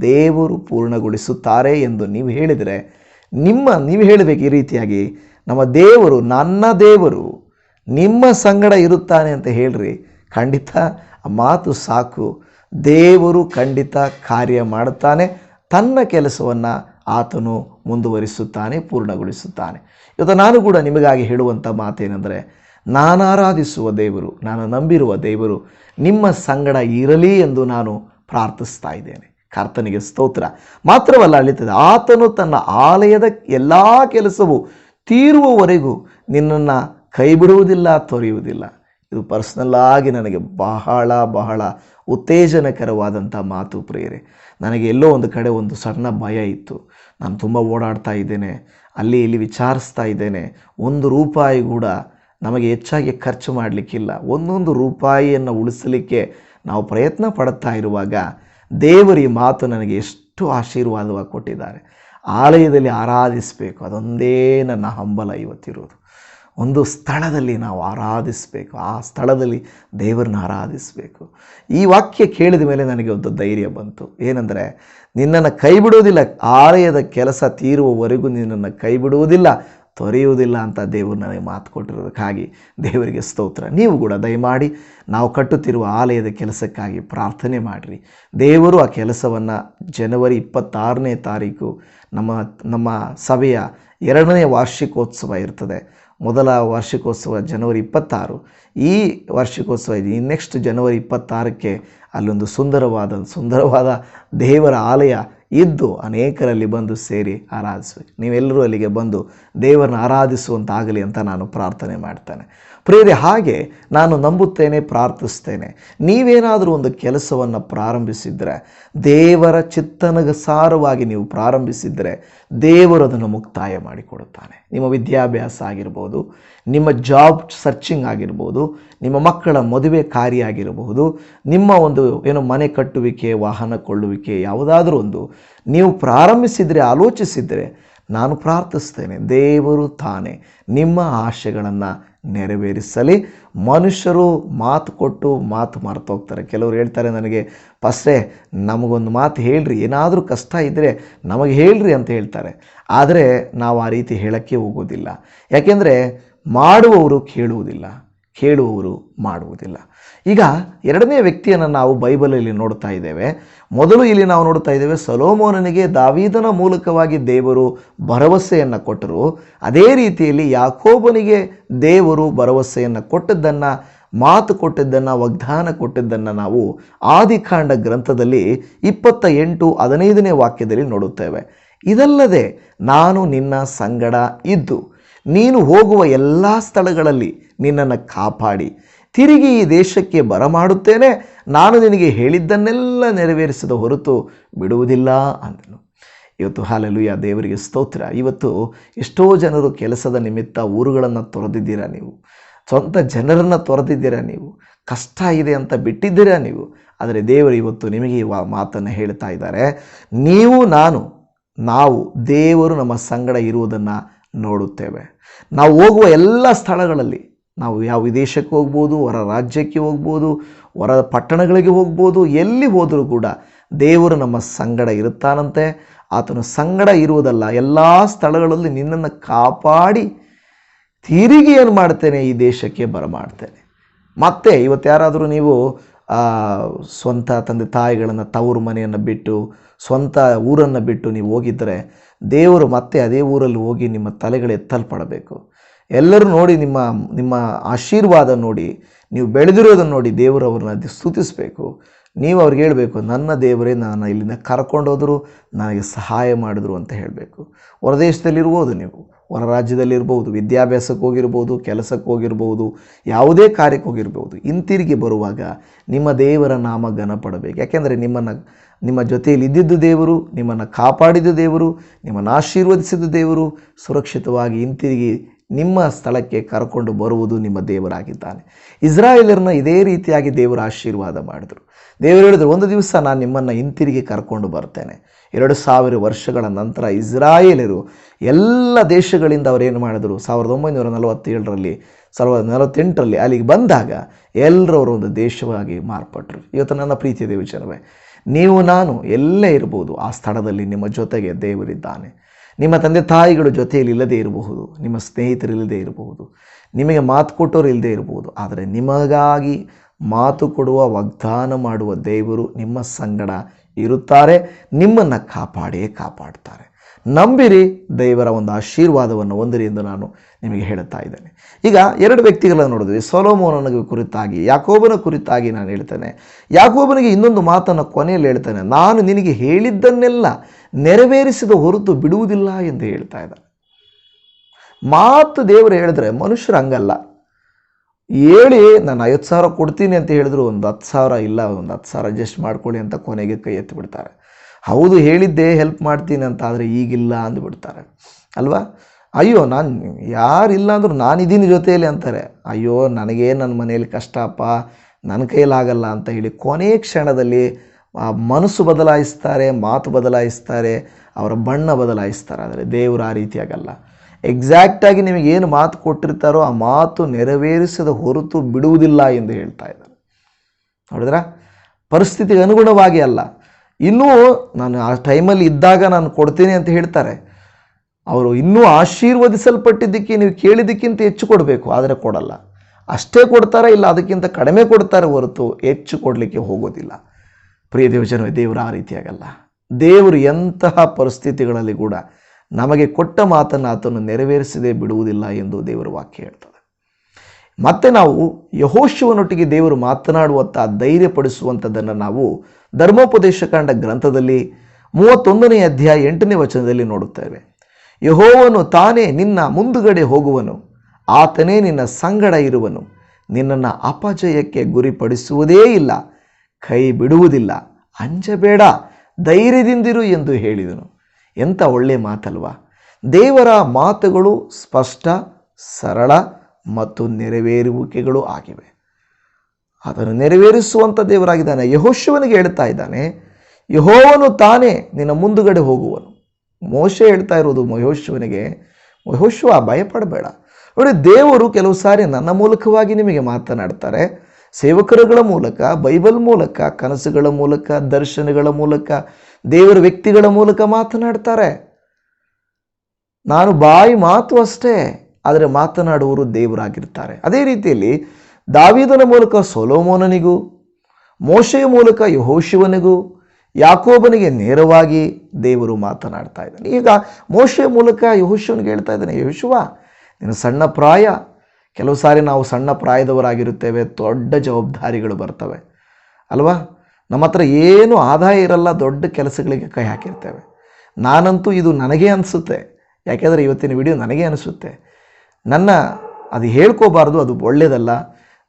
ದೇವರು ಪೂರ್ಣಗೊಳಿಸುತ್ತಾರೆ ಎಂದು ನೀವು ಹೇಳಿದರೆ, ನಿಮ್ಮ, ನೀವು ಹೇಳಬೇಕು ಈ ರೀತಿಯಾಗಿ, ನಮ್ಮ ದೇವರು, ನನ್ನ ದೇವರು, ನಿಮ್ಮ ಸಂಗಡ ಇರುತ್ತಾನೆ ಅಂತ ಹೇಳ್ರಿ. ಖಂಡಿತ, ಆ ಮಾತು ಸಾಕು. ದೇವರು ಖಂಡಿತ ಕಾರ್ಯ ಮಾಡುತ್ತಾನೆ, ತನ್ನ ಕೆಲಸವನ್ನು ಆತನು ಮುಂದುವರಿಸುತ್ತಾನೆ, ಪೂರ್ಣಗೊಳಿಸುತ್ತಾನೆ. ಇವತ್ತು ನಾನು ಕೂಡ ನಿಮಗಾಗಿ ಹೇಳುವಂಥ ಮಾತೇನೆಂದರೆ ನಾನು ಆರಾಧಿಸುವ ದೇವರು, ನಾನು ನಂಬಿರುವ ದೇವರು ನಿಮ್ಮ ಸಂಗಡ ಇರಲಿ ಎಂದು ನಾನು ಪ್ರಾರ್ಥಿಸ್ತಾ ಇದ್ದೇನೆ. ಕರ್ತನಿಗೆ ಸ್ತೋತ್ರ. ಮಾತ್ರವಲ್ಲ, ಅಳಿತದೆ, ಆತನು ತನ್ನ ಆಲಯದ ಎಲ್ಲ ಕೆಲಸವು ತೀರುವವರೆಗೂ ನಿನ್ನನ್ನು ಕೈ ಬಿಡುವುದಿಲ್ಲ ತೊರೆಯುವುದಿಲ್ಲ. ಇದು ಪರ್ಸ್ನಲ್ ಆಗಿ ನನಗೆ ಬಹಳ ಬಹಳ ಉತ್ತೇಜನಕರವಾದಂಥ ಮಾತು ಪ್ರೇರೆ ನನಗೆ ಎಲ್ಲೋ ಒಂದು ಕಡೆ ಒಂದು ಸಣ್ಣ ಭಯ ಇತ್ತು. ನಾನು ತುಂಬ ಓಡಾಡ್ತಾ ಇದ್ದೇನೆ. ಅಲ್ಲಿ ಇಲ್ಲಿ ವಿಚಾರಿಸ್ತಾ ಇದ್ದೇನೆ. ಒಂದು ರೂಪಾಯಿ ಕೂಡ ನಮಗೆ ಹೆಚ್ಚಾಗಿ ಖರ್ಚು ಮಾಡಲಿಕ್ಕಿಲ್ಲ. ಒಂದೊಂದು ರೂಪಾಯಿಯನ್ನು ಉಳಿಸಲಿಕ್ಕೆ ನಾವು ಪ್ರಯತ್ನ ಪಡುತ್ತಾ ಇರುವಾಗ ದೇವರ ಈ ಮಾತು ನನಗೆ ಎಷ್ಟು ಆಶೀರ್ವಾದವಾಗಿ ಕೊಟ್ಟಿದ್ದಾರೆ. ಆಲಯದಲ್ಲಿ ಆರಾಧಿಸಬೇಕು. ಅದೊಂದೇ ನನ್ನ ಹಂಬಲ ಇವತ್ತಿರೋದು. ಒಂದು ಸ್ಥಳದಲ್ಲಿ ನಾವು ಆರಾಧಿಸಬೇಕು. ಆ ಸ್ಥಳದಲ್ಲಿ ದೇವರನ್ನ ಆರಾಧಿಸಬೇಕು. ಈ ವಾಕ್ಯ ಕೇಳಿದ ಮೇಲೆ ನನಗೆ ಒಂದು ಧೈರ್ಯ ಬಂತು. ಏನಂದರೆ, ನಿನ್ನನ್ನು ಕೈ ಬಿಡುವುದಿಲ್ಲ ಆಲಯದ ಕೆಲಸ ತೀರುವವರೆಗೂ ನಿನ್ನನ್ನು ಕೈ ಬಿಡುವುದಿಲ್ಲ ತೊರೆಯುವುದಿಲ್ಲ ಅಂತ ದೇವರು ನನಗೆ ಮಾತು ಕೊಟ್ಟಿರೋದಕ್ಕಾಗಿ ದೇವರಿಗೆ ಸ್ತೋತ್ರ. ನೀವು ಕೂಡ ದಯಮಾಡಿ ನಾವು ಕಟ್ಟುತ್ತಿರುವ ಆಲಯದ ಕೆಲಸಕ್ಕಾಗಿ ಪ್ರಾರ್ಥನೆ ಮಾಡಿರಿ. ದೇವರು ಆ ಕೆಲಸವನ್ನು ಜನವರಿ ಇಪ್ಪತ್ತಾರನೇ ತಾರೀಕು ನಮ್ಮ ನಮ್ಮ ಸಭೆಯ ಎರಡನೇ ವಾರ್ಷಿಕೋತ್ಸವ ಇರ್ತದೆ. ಮೊದಲ ವಾರ್ಷಿಕೋತ್ಸವ ಜನವರಿ ಇಪ್ಪತ್ತಾರು. ಈ ವಾರ್ಷಿಕೋತ್ಸವ ಇದೆ. ನೆಕ್ಸ್ಟ್ ಜನವರಿ ಇಪ್ಪತ್ತಾರಕ್ಕೆ ಅಲ್ಲೊಂದು ಸುಂದರವಾದ ಸುಂದರವಾದ ದೇವರ ಆಲಯ ಇದ್ದು ಅನೇಕರಲ್ಲಿ ಬಂದು ಸೇರಿ ಆರಾಧಿಸಿ ನೀವೆಲ್ಲರೂ ಅಲ್ಲಿಗೆ ಬಂದು ದೇವರನ್ನ ಆರಾಧಿಸುವಂತಾಗಲಿ ಅಂತ ನಾನು ಪ್ರಾರ್ಥನೆ ಮಾಡ್ತೇನೆ. ಪ್ರೇರೆ ಹಾಗೆ ನಾನು ನಂಬುತ್ತೇನೆ ಪ್ರಾರ್ಥಿಸ್ತೇನೆ ನೀವೇನಾದರೂ ಒಂದು ಕೆಲಸವನ್ನು ಪ್ರಾರಂಭಿಸಿದರೆ, ದೇವರ ಚಿತ್ತನಗಸಾರವಾಗಿ ನೀವು ಪ್ರಾರಂಭಿಸಿದರೆ, ದೇವರು ಅದನ್ನು ಮುಕ್ತಾಯ ಮಾಡಿಕೊಡುತ್ತಾನೆ. ನಿಮ್ಮ ವಿದ್ಯಾಭ್ಯಾಸ ಆಗಿರ್ಬೋದು, ನಿಮ್ಮ ಜಾಬ್ ಸರ್ಚಿಂಗ್ ಆಗಿರ್ಬೋದು, ನಿಮ್ಮ ಮಕ್ಕಳ ಮದುವೆ ಕಾರ್ಯ ಆಗಿರಬಹುದು ನಿಮ್ಮ ಒಂದು ಏನು ಮನೆ ಕಟ್ಟುವಿಕೆ, ವಾಹನ ಕೊಳ್ಳುವಿಕೆ, ಯಾವುದಾದ್ರೂ ಒಂದು ನೀವು ಪ್ರಾರಂಭಿಸಿದರೆ, ಆಲೋಚಿಸಿದರೆ, ನಾನು ಪ್ರಾರ್ಥಿಸ್ತೇನೆ ದೇವರು ತಾನೇ ನಿಮ್ಮ ಆಶೆಗಳನ್ನು ನೆರವೇರಿಸಲಿ. ಮನುಷ್ಯರು ಮಾತು ಕೊಟ್ಟು ಮಾತು ಮರ್ತೋಗ್ತಾರೆ ಕೆಲವರು ಹೇಳ್ತಾರೆ ನನಗೆ ಪಸ್ರೆ ನಮಗೊಂದು ಮಾತು ಹೇಳ್ರಿ. ಏನಾದರೂ ಕಷ್ಟ ಇದ್ದರೆ ನಮಗೆ ಹೇಳ್ರಿ ಅಂತ ಹೇಳ್ತಾರೆ. ಆದರೆ ನಾವು ಆ ರೀತಿ ಹೇಳೋಕ್ಕೆ ಹೋಗೋದಿಲ್ಲ ಯಾಕೆಂದರೆ, ಮಾಡುವವರು ಕೇಳುವುದಿಲ್ಲ. ಕೇಳುವವರು ಮಾಡುವುದಿಲ್ಲ. ಈಗ ಎರಡನೇ ವ್ಯಕ್ತಿಯನ್ನು ನಾವು ಬೈಬಲಲ್ಲಿ ನೋಡ್ತಾ ಇದ್ದೇವೆ. ಮೊದಲು ಇಲ್ಲಿ ನಾವು ನೋಡ್ತಾ ಇದ್ದೇವೆ, ಸಲೋಮೋನನಿಗೆ ದಾವೀದನ ಮೂಲಕವಾಗಿ ದೇವರು ಭರವಸೆಯನ್ನು ಕೊಟ್ಟರು. ಅದೇ ರೀತಿಯಲ್ಲಿ ಯಾಕೋಬನಿಗೆ ದೇವರು ಭರವಸೆಯನ್ನು ಕೊಟ್ಟದ್ದನ್ನು, ಮಾತು ಕೊಟ್ಟಿದ್ದನ್ನು, ವಾಗ್ದಾನ ಕೊಟ್ಟಿದ್ದನ್ನು ನಾವು ಆದಿಕಾಂಡ ಗ್ರಂಥದಲ್ಲಿ ಇಪ್ಪತ್ತ ಎಂಟು ಹದಿನೈದನೇ ವಾಕ್ಯದಲ್ಲಿ ನೋಡುತ್ತೇವೆ. ಇದಲ್ಲದೆ ನಾನು ನಿನ್ನ ಸಂಗಡ ಇದ್ದು, ನೀನು ಹೋಗುವ ಎಲ್ಲ ಸ್ಥಳಗಳಲ್ಲಿ ನಿನ್ನನ್ನು ಕಾಪಾಡಿ. ತಿರುಗಿ ಈ ದೇಶಕ್ಕೆ ಬರಮಾಡುತ್ತೇನೆ. ನಾನು ನಿನಗೆ ಹೇಳಿದ್ದನ್ನೆಲ್ಲ ನೆರವೇರಿಸದ ಹೊರತು ಬಿಡುವುದಿಲ್ಲ ಅಂದನು. ಇವತ್ತು ಹಾಲೆಲುಯ್ಯ, ದೇವರಿಗೆ ಸ್ತೋತ್ರ. ಇವತ್ತು ಎಷ್ಟೋ ಜನರು ಕೆಲಸದ ನಿಮಿತ್ತ ಊರುಗಳನ್ನು ತೊರೆದಿದ್ದೀರಾ ನೀವು? ಸ್ವಂತ ಜನರನ್ನು ತೊರೆದಿದ್ದೀರಾ ನೀವು? ಕಷ್ಟ ಇದೆ ಅಂತ ಬಿಟ್ಟಿದ್ದೀರಾ ನೀವು? ಆದರೆ ದೇವರು ಇವತ್ತು ನಿಮಗೆ ಈ ಮಾತನ್ನು ಹೇಳ್ತಾ ಇದ್ದಾರೆ. ನೀವು, ನಾನು, ನಾವು, ದೇವರು ನಮ್ಮ ಸಂಗಡ ಇರುವುದನ್ನು ನೋಡುತ್ತೇವೆ. ನಾವು ಹೋಗುವ ಎಲ್ಲ ಸ್ಥಳಗಳಲ್ಲಿ ನಾವು ಯಾವ ವಿದೇಶಕ್ಕೆ ಹೋಗ್ಬೋದು, ಹೊರ ರಾಜ್ಯಕ್ಕೆ ಹೋಗ್ಬೋದು, ಹೊರ ಪಟ್ಟಣಗಳಿಗೆ ಹೋಗ್ಬೋದು, ಎಲ್ಲಿ ಹೋದರೂ ಕೂಡ ದೇವರು ನಮ್ಮ ಸಂಗಡ ಇರುತ್ತಾನಂತೆ. ಆತನು ಸಂಗಡ ಇರುವುದಲ್ಲ, ಎಲ್ಲ ಸ್ಥಳಗಳಲ್ಲಿ ನಿನ್ನನ್ನು ಕಾಪಾಡಿ ತಿರುಗಿ ಏನು ಮಾಡ್ತೇನೆ, ಈ ದೇಶಕ್ಕೆ ಬರಮಾಡ್ತೇನೆ. ಮತ್ತೆ ಇವತ್ತು ಯಾರಾದರೂ ನೀವು ಸ್ವಂತ ತಂದೆ ತಾಯಿಗಳನ್ನು ತವರು ಮನೆಯನ್ನು ಬಿಟ್ಟು, ಸ್ವಂತ ಊರನ್ನು ಬಿಟ್ಟು ನೀವು ಹೋಗಿದ್ದರೆ ದೇವರು ಮತ್ತೆ ಅದೇ ಊರಲ್ಲಿ ಹೋಗಿ ನಿಮ್ಮ ತಲೆಗಳು ಎತ್ತಲ್ಪಡಬೇಕು. ಎಲ್ಲರೂ ನೋಡಿ ನಿಮ್ಮ ನಿಮ್ಮ ಆಶೀರ್ವಾದ ನೋಡಿ, ನೀವು ಬೆಳೆದಿರೋದನ್ನು ನೋಡಿ ದೇವರು ಸ್ತುತಿಸಬೇಕು. ನೀವು ಅವ್ರಿಗೆ ಹೇಳಬೇಕು, ನನ್ನ ದೇವರೇ, ನಾನು ಇಲ್ಲಿಂದ ಕರ್ಕೊಂಡೋದ್ರು ನನಗೆ ಸಹಾಯ ಮಾಡಿದ್ರು ಅಂತ ಹೇಳಬೇಕು. ಹೊರದೇಶದಲ್ಲಿರ್ಬೋದು ನೀವು, ಹೊರ ರಾಜ್ಯದಲ್ಲಿರ್ಬೋದು, ವಿದ್ಯಾಭ್ಯಾಸಕ್ಕೆ ಹೋಗಿರ್ಬೋದು, ಕೆಲಸಕ್ಕೆ ಹೋಗಿರ್ಬೋದು, ಯಾವುದೇ ಕಾರ್ಯಕ್ಕೆ ಹೋಗಿರ್ಬೋದು, ಹಿಂತಿರುಗಿ ಬರುವಾಗ ನಿಮ್ಮ ದೇವರ ನಾಮ ಘನಪಡಬೇಕು. ಯಾಕೆಂದರೆ ನಿಮ್ಮನ್ನು, ನಿಮ್ಮ ಜೊತೆಯಲ್ಲಿ ಇದ್ದಿದ್ದು ದೇವರು, ನಿಮ್ಮನ್ನು ಕಾಪಾಡಿದ ದೇವರು, ನಿಮ್ಮನ್ನು ಆಶೀರ್ವದಿಸಿದ ದೇವರು ಸುರಕ್ಷಿತವಾಗಿ ಹಿಂತಿರುಗಿ ನಿಮ್ಮ ಸ್ಥಳಕ್ಕೆ ಕರ್ಕೊಂಡು ಬರುವುದು ನಿಮ್ಮ ದೇವರಾಗಿದ್ದಾನೆ. ಇಸ್ರಾಯೇಲರನ್ನ ಇದೇ ರೀತಿಯಾಗಿ ದೇವರು ಆಶೀರ್ವಾದ ಮಾಡಿದರು. ದೇವರು ಹೇಳಿದ್ರು, ಒಂದು ದಿವಸ ನಾನು ನಿಮ್ಮನ್ನು ಹಿಂತಿರುಗಿ ಕರ್ಕೊಂಡು ಬರ್ತೇನೆ. ಎರಡು ಸಾವಿರ ವರ್ಷಗಳ ನಂತರ ಇಸ್ರಾಯೇಲರು ಎಲ್ಲ ದೇಶಗಳಿಂದ ಅವರೇನು ಮಾಡಿದ್ರು? ಸಾವಿರದ ಒಂಬೈನೂರ ನಲವತ್ತೇಳರಲ್ಲಿ, ಸಾವಿರದ ನಲವತ್ತೆಂಟರಲ್ಲಿ ಅಲ್ಲಿಗೆ ಬಂದಾಗ ಎಲ್ಲರೂ ಒಂದು ದೇಶವಾಗಿ ಮಾರ್ಪಟ್ಟರು ಇವತ್ತು ನನ್ನ ಪ್ರೀತಿಯ ದೇವಜನವೇ, ನೀವು ನಾನು ಎಲ್ಲೇ ಇರ್ಬೋದು, ಆ ಸ್ಥಳದಲ್ಲಿ ನಿಮ್ಮ ಜೊತೆಗೆ ದೇವರಿದ್ದಾನೆ. ನಿಮ್ಮ ತಂದೆ ತಾಯಿಗಳು ಜೊತೆಯಲ್ಲಿ ಇಲ್ಲದೇ ಇರಬಹುದು, ನಿಮ್ಮ ಸ್ನೇಹಿತರಿಲ್ಲದೆ ಇರಬಹುದು, ನಿಮಗೆ ಮಾತು ಕೊಟ್ಟವರು ಇಲ್ಲದೆ ಇರಬಹುದು, ಆದರೆ ನಿಮಗಾಗಿ ಮಾತು ಕೊಡುವ, ವಾಗ್ದಾನ ಮಾಡುವ ದೇವರು ನಿಮ್ಮ ಸಂಗಡ ಇರುತ್ತಾರೆ, ನಿಮ್ಮನ್ನು ಕಾಪಾಡಿಯೇ ಕಾಪಾಡ್ತಾರೆ. ನಂಬಿರಿ, ದೇವರ ಒಂದು ಆಶೀರ್ವಾದವನ್ನು ಹೊಂದಿರಿ ಎಂದು ನಾನು ನಿಮಗೆ ಹೇಳುತ್ತಾ ಇದ್ದೇನೆ. ಈಗ ಎರಡು ವ್ಯಕ್ತಿಗಳನ್ನು ನೋಡಿದ್ವಿ. ಸೊಲೋಮೋನನ ಕುರಿತಾಗಿ, ಯಾಕೋಬನ ಕುರಿತಾಗಿ ನಾನು ಹೇಳ್ತೇನೆ. ಯಾಕೋಬನಿಗೆ ಇನ್ನೊಂದು ಮಾತನ್ನು ಕೊನೆಯಲ್ಲಿ ಹೇಳ್ತಾನೆ. ನಾನು ನಿನಗೆ ಹೇಳಿದ್ದನ್ನೆಲ್ಲ ನೆರವೇರಿಸಿದ ಹೊರತು ಬಿಡುವುದಿಲ್ಲ ಎಂದು ಹೇಳ್ತಾ ಇದ್ದಾನೆ. ಮಾತು ದೇವರು ಹೇಳಿದ್ರೆ ಮನುಷ್ಯರು ಹಂಗಲ್ಲ. ಹೇಳಿ, ನಾನು ಐವತ್ತು ಸಾವಿರ ಕೊಡ್ತೀನಿ ಅಂತ ಹೇಳಿದ್ರು ಒಂದು ಹತ್ತು ಸಾವಿರ ಇಲ್ಲ, ಒಂದು ಹತ್ತು ಸಾವಿರ ಅಡ್ಜಸ್ಟ್ ಮಾಡ್ಕೊಳ್ಳಿ ಅಂತ ಕೊನೆಗೆ ಕೈ ಎತ್ತಿ ಬಿಡ್ತಾರೆ. ಹೌದು, ಹೇಳಿದ್ದೆ ಹೆಲ್ಪ್ ಮಾಡ್ತೀನಿ ಅಂತ, ಆದರೆ ಈಗಿಲ್ಲ ಅಂದ್ಬಿಡ್ತಾರೆ. ಅಲ್ವಾ? ಅಯ್ಯೋ, ನಾನು ಯಾರು ಯಾರಿಲ್ಲ ಅಂದರೂ ನಾನಿದ್ದೀನಿ ಜೊತೆಯಲ್ಲಿ ಅಂತಾರೆ. ಅಯ್ಯೋ, ನನಗೆ ನನ್ನ ಮನೆಯಲ್ಲಿ ಕಷ್ಟಪ್ಪ ನನ್ನ ಕೈಲಾಗಲ್ಲ ಅಂತ ಹೇಳಿ ಕೊನೆಯ ಕ್ಷಣದಲ್ಲಿ, ಆ ಮನಸ್ಸು ಬದಲಾಯಿಸ್ತಾರೆ, ಮಾತು ಬದಲಾಯಿಸ್ತಾರೆ, ಅವರ ಬಣ್ಣ ಬದಲಾಯಿಸ್ತಾರೆ. ಆದರೆ ದೇವರು ಆ ರೀತಿಯಾಗಲ್ಲ. ಎಕ್ಸಾಕ್ಟಾಗಿ ನಿಮಗೇನು ಮಾತು ಕೊಟ್ಟಿರ್ತಾರೋ ಆ ಮಾತು ನೆರವೇರಿಸದ ಹೊರತು ಬಿಡುವುದಿಲ್ಲ ಎಂದು ಹೇಳ್ತಾ ಇದ್ದಾರೆ. ನೋಡಿದ್ರ? ಪರಿಸ್ಥಿತಿಗೆ ಅನುಗುಣವಾಗಿ ಅಲ್ಲ. ಇನ್ನೂ ನಾನು ಆ ಟೈಮಲ್ಲಿ ಇದ್ದಾಗ ನಾನು ಕೊಡ್ತೀನಿ ಅಂತ ಹೇಳ್ತಾರೆ. ಅವರು ಇನ್ನೂ ಆಶೀರ್ವದಿಸಲ್ಪಟ್ಟಿದ್ದಕ್ಕೆ ನೀವು ಕೇಳಿದ್ದಕ್ಕಿಂತ ಹೆಚ್ಚು ಕೊಡಬೇಕು, ಆದರೆ ಕೊಡಲ್ಲ. ಅಷ್ಟೇ ಕೊಡ್ತಾರೆ ಇಲ್ಲ, ಅದಕ್ಕಿಂತ ಕಡಿಮೆ ಕೊಡ್ತಾರೆ ಹೊರತು ಹೆಚ್ಚು ಕೊಡಲಿಕ್ಕೆ ಹೋಗೋದಿಲ್ಲ. ಪ್ರಿಯ ದೇವಜನ ದೇವರು ಆ ರೀತಿಯಾಗಲ್ಲ. ದೇವರು ಎಂತಹ ಪರಿಸ್ಥಿತಿಗಳಲ್ಲಿ ಕೂಡ ನಮಗೆ ಕೊಟ್ಟ ಮಾತನ್ನು ಆತನು ನೆರವೇರಿಸದೆ ಬಿಡುವುದಿಲ್ಲ ಎಂದು ದೇವರ ವಾಕ್ಯ ಹೇಳ್ತದೆ. ಮತ್ತೆ ನಾವು ಯಹೋಶುವನೊಟ್ಟಿಗೆ ದೇವರು ಮಾತನಾಡುವಂಥ ಧೈರ್ಯಪಡಿಸುವಂಥದ್ದನ್ನು ನಾವು ಧರ್ಮೋಪದೇಶ ಕಾಂಡ ಗ್ರಂಥದಲ್ಲಿ ಮೂವತ್ತೊಂದನೇ ಅಧ್ಯಾಯ ಎಂಟನೇ ವಚನದಲ್ಲಿ ನೋಡುತ್ತೇವೆ. ಯಹೋವನು ತಾನೇ ನಿನ್ನ ಮುಂದುಗಡೆ ಹೋಗುವನು. ಆತನೇ ನಿನ್ನ ಸಂಗಡ ಇರುವನು. ನಿನ್ನನ್ನು ಅಪಜಯಕ್ಕೆ ಗುರಿಪಡಿಸುವುದೇ ಇಲ್ಲ. ಕೈ ಬಿಡುವುದಿಲ್ಲ ಅಂಜಬೇಡ. ಧೈರ್ಯದಿಂದಿರು ಎಂದು ಹೇಳಿದನು. ಎಂಥ ಒಳ್ಳೆ ಮಾತಲ್ವ? ದೇವರ ಮಾತುಗಳು ಸ್ಪಷ್ಟ, ಸರಳ ಮತ್ತು ನೆರವೇರುವಿಕೆಗಳು ಆಗಿವೆ. ಅದನ್ನು ನೆರವೇರಿಸುವಂಥ ದೇವರಾಗಿದ್ದಾನೆ. ಯಹೋಶುವನಿಗೆ ಹೇಳ್ತಾ ಇದ್ದಾನೆ, ಯಹೋವನು ತಾನೇ ನಿನ್ನ ಮುಂದುಗಡೆ ಹೋಗುವನು. ಮೋಶೆ ಹೇಳ್ತಾ ಇರೋದು ಮಹೋಶ್ವನಿಗೆ ಮಹೋಶ್ವ ಭಯಪಡಬೇಡ. ನೋಡಿ, ದೇವರು ಕೆಲವು ಸಾರಿ ನನ್ನ ಮೂಲಕವಾಗಿ ನಿಮಗೆ ಮಾತನಾಡ್ತಾರೆ. ಸೇವಕರುಗಳ ಮೂಲಕ, ಬೈಬಲ್ ಮೂಲಕ, ಕನಸುಗಳ ಮೂಲಕ, ದರ್ಶನಗಳ ಮೂಲಕ, ದೇವರ ವ್ಯಕ್ತಿಗಳ ಮೂಲಕ ಮಾತನಾಡ್ತಾರೆ. ನಾನು ಬಾಯಿ ಮಾತು ಅಷ್ಟೇ, ಆದರೆ ಮಾತನಾಡುವವರು ದೇವರಾಗಿರ್ತಾರೆ. ಅದೇ ರೀತಿಯಲ್ಲಿ ದಾವಿದನ ಮೂಲಕ ಸೊಲೋಮೋನನಿಗೂ, ಮೋಶೆಯ ಮೂಲಕ ಯಹೋಶಿವನಿಗೂ ಯಾಕೋಬನಿಗೆ ನೇರವಾಗಿ ದೇವರು ಮಾತನಾಡ್ತಾ ಇದ್ದಾನೆ. ಈಗ ಮೋಶೆಯ ಮೂಲಕ ಯಹುಶುವನಿಗೆ ಹೇಳ್ತಾ ಇದ್ದಾನೆ, ಯಹುಶುವ, ನೀನು ಸಣ್ಣ ಪ್ರಾಯ. ಕೆಲವು ಸಾರಿ ನಾವು ಸಣ್ಣ ಪ್ರಾಯದವರಾಗಿರುತ್ತೇವೆ, ದೊಡ್ಡ ಜವಾಬ್ದಾರಿಗಳು ಬರ್ತವೆ. ಅಲ್ವಾ? ನಮ್ಮ ಹತ್ರ ಏನು ಆದಾಯ ಇರಲ್ಲ, ದೊಡ್ಡ ಕೆಲಸಗಳಿಗೆ ಕೈ ಹಾಕಿರ್ತೇವೆ. ನಾನಂತೂ ಇದು ನನಗೆ ಅನಿಸುತ್ತೆ. ಯಾಕೆಂದರೆ ಇವತ್ತಿನ ವಿಡಿಯೋ ನನಗೆ ಅನಿಸುತ್ತೆ. ನನ್ನ, ಅದು ಹೇಳ್ಕೋಬಾರ್ದು, ಅದು ಒಳ್ಳೆಯದಲ್ಲ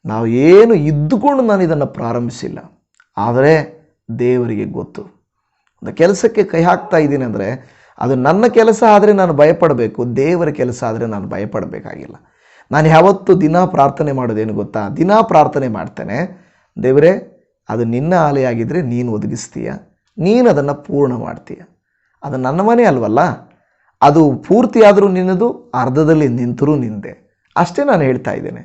ನಾವು ಏನು ಇದ್ದುಕೊಂಡು ನಾನು ಇದನ್ನು ಪ್ರಾರಂಭಿಸಿಲ್ಲ. ಆದರೆ ದೇವರಿಗೆ ಗೊತ್ತು. ಒಂದು ಕೆಲಸಕ್ಕೆ ಕೈ ಹಾಕ್ತಾ ಇದ್ದೀನಿ ಅಂದರೆ ಅದು ನನ್ನ ಕೆಲಸ ಆದರೆ ನಾನು ಭಯಪಡಬೇಕು, ದೇವರ ಕೆಲಸ ಆದರೆ ನಾನು ಭಯಪಡಬೇಕಾಗಿಲ್ಲ. ನಾನು ಯಾವತ್ತೂ ದಿನ ಪ್ರಾರ್ಥನೆ ಮಾಡೋದೇನು ಗೊತ್ತಾ? ದಿನ ಪ್ರಾರ್ಥನೆ ಮಾಡ್ತೇನೆ, ದೇವರೇ, ಅದು ನಿನ್ನ ಆಲೆಯಾಗಿದ್ದರೆ ನೀನು ಒದಗಿಸ್ತೀಯ, ನೀನು ಅದನ್ನು ಪೂರ್ಣ ಮಾಡ್ತೀಯ. ಅದು ನನ್ನ ಮನೆ ಅಲ್ವಲ್ಲ? ಅದು ಪೂರ್ತಿಯಾದರೂ ನಿನ್ನದು, ಅರ್ಧದಲ್ಲಿ ನಿಂತರೂ ನಿಂದೆ. ಅಷ್ಟೇ ನಾನು ಹೇಳ್ತಾ ಇದ್ದೇನೆ.